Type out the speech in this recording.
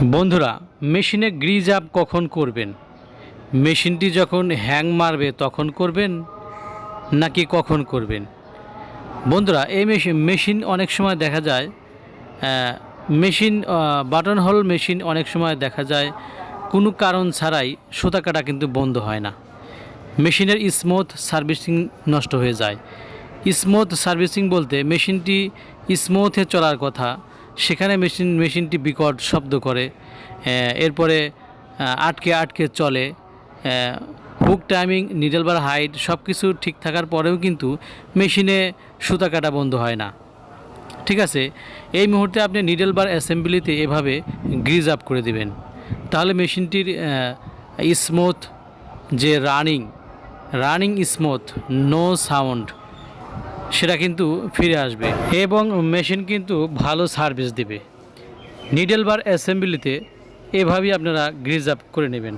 বন্ধুরা, মেশিনে grease up কখন করবেন? মেশিনটি যখন হ্যাং মারবে তখন করবেন নাকি কখন করবেন? বন্ধুরা, এই মেশিন মেশিন অনেক সময় দেখা যায় মেশিন বাটন হল মেশিন অনেক সময় দেখা যায়, কোনো কারণ ছাড়াই সুতা কাটা কিন্তু বন্ধ হয় না। মেশিনের স্মুথ সার্ভিসিং নষ্ট হয়ে যায়। স্মুথ সার্ভিসিং বলতে মেশিনটি স্মুথে চলার কথা সেখানে মেশিন, মেশিনটি বিকট শব্দ করে এরপরে আটকে আটকে চলে hook timing needle bar height সব কিছু ঠিক থাকার পরেও কিন্তু মেশিনে সুতা কাটা বন্ধ হয় না। ঠিক আছে, এই মুহূর্তে আপনি নিডল বার অ্যাসেম্বলিতে এভাবে গ্রিজ আপ করে দিবেন। তাহলে মেশিনটির স্মুথ যে running running smooth, no sound সেটা কিন্তু ফিরে আসবে। এবং মেশিন কিন্তু ভালো সার্ভিস দেবে। নিডেল বার অ্যাসেম্বলিতে এভাবেই আপনারা গ্রিজ আপ করে নেবেন।